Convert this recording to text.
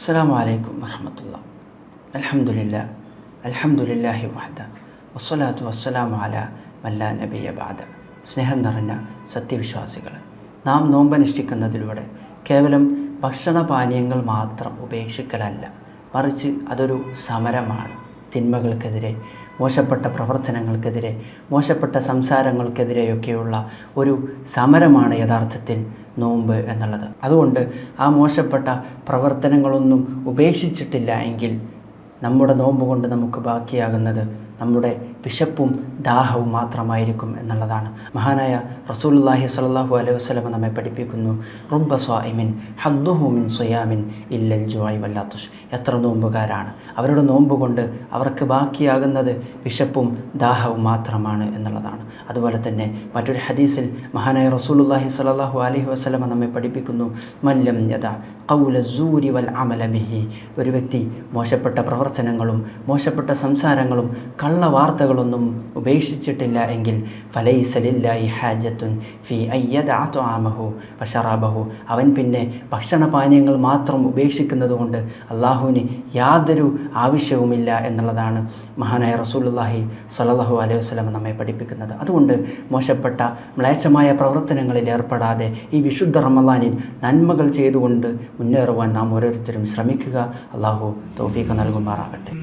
അസ്സലാമു അലൈക്കും വറഹമത്തുള്ള. അൽഹംദുലില്ല അൽഹംദുലില്ലാഹി വഹദ വസ്സലാത്തു വസ്സലാമു അല മല്ല നബിയ ബാദ സ്നേഹം നിറഞ്ഞ സത്യവിശ്വാസികൾ നാം നോമ്പനുഷ്ഠിക്കുന്നതിലൂടെ കേവലം ഭക്ഷണപാനീയങ്ങൾ മാത്രം ഉപേക്ഷിക്കലല്ല മറിച്ച് അതൊരു സമരമാണ്. തിന്മകൾക്കെതിരെ മോശപ്പെട്ട പ്രവർത്തനങ്ങൾക്കെതിരെ മോശപ്പെട്ട സംസാരങ്ങൾക്കെതിരെയൊക്കെയുള്ള ഒരു സമരമാണ് യഥാർത്ഥത്തിൽ നോമ്പ് എന്നുള്ളത്. അതുകൊണ്ട് ആ മോശപ്പെട്ട പ്രവർത്തനങ്ങളൊന്നും ഉപേക്ഷിച്ചിട്ടില്ല എങ്കിൽ നമ്മുടെ നോമ്പ് കൊണ്ട് നമുക്ക് ബാക്കിയാകുന്നത് നമ്മുടെ വിശപ്പും ദാഹവും മാത്രമായിരിക്കും എന്നുള്ളതാണ്. മഹാനായ റസൂലുള്ളാഹി സ്വല്ലല്ലാഹു അലൈഹി വസ്ലമ നമ്മെ പഠിപ്പിക്കുന്നു. റുബ്ബ സ്വായിമിൻ ഹദ്ദുഹു മിൻ സുയാമിൻ ഇല്ലൽ ജുവായി വല്ലാത്തുഷ് എത്ര നോമ്പുകാരാണ്. അവരുടെ നോമ്പ് കൊണ്ട് അവർക്ക് ബാക്കിയാകുന്നത് വിശപ്പും ദാഹവും മാത്രമാണ് എന്നുള്ളതാണ്. അതുപോലെ തന്നെ മറ്റൊരു ഹദീസിൽ മഹാനായ റസൂലുള്ളാഹി സ്വല്ലല്ലാഹു അലൈഹി വസ്ലമ നമ്മെ പഠിപ്പിക്കുന്നു. മല്ലം യഥ കൗല സൂരി വൽ അമല ബിഹി. ഒരു വ്യക്തി മോശപ്പെട്ട പ്രവർത്തനങ്ങളും മോശപ്പെട്ട സംസാരങ്ങളും കള്ള വാർത്തകളൊന്നും ഉപേക്ഷിച്ചിട്ടില്ല എങ്കിൽ ഫലൈസലില്ലായി ഹാജത്തുൻ ഫി അയ്യദാത്വാമഹു വഷറാബഹു അവൻ പിന്നെ ഭക്ഷണപാനീയങ്ങൾ മാത്രം ഉപേക്ഷിക്കുന്നത് കൊണ്ട് അള്ളാഹുവിന് യാതൊരു ആവശ്യവുമില്ല എന്നുള്ളതാണ് മഹാനായ റസൂലുള്ളാഹി സ്വല്ലല്ലാഹു അലൈഹി വസ്ലം നമ്മെ പഠിപ്പിക്കുന്നത്. അതുകൊണ്ട് മോശപ്പെട്ട മ്ലേച്ഛമായ പ്രവർത്തനങ്ങളിൽ ഏർപ്പെടാതെ ഈ വിശുദ്ധ റമലാനിൽ നന്മകൾ ചെയ്തുകൊണ്ട് മുന്നേറുവാൻ നാം ഓരോരുത്തരും ശ്രമിക്കുക. അള്ളാഹു തൗഫീഖ് നൽകുമാറാകട്ടെ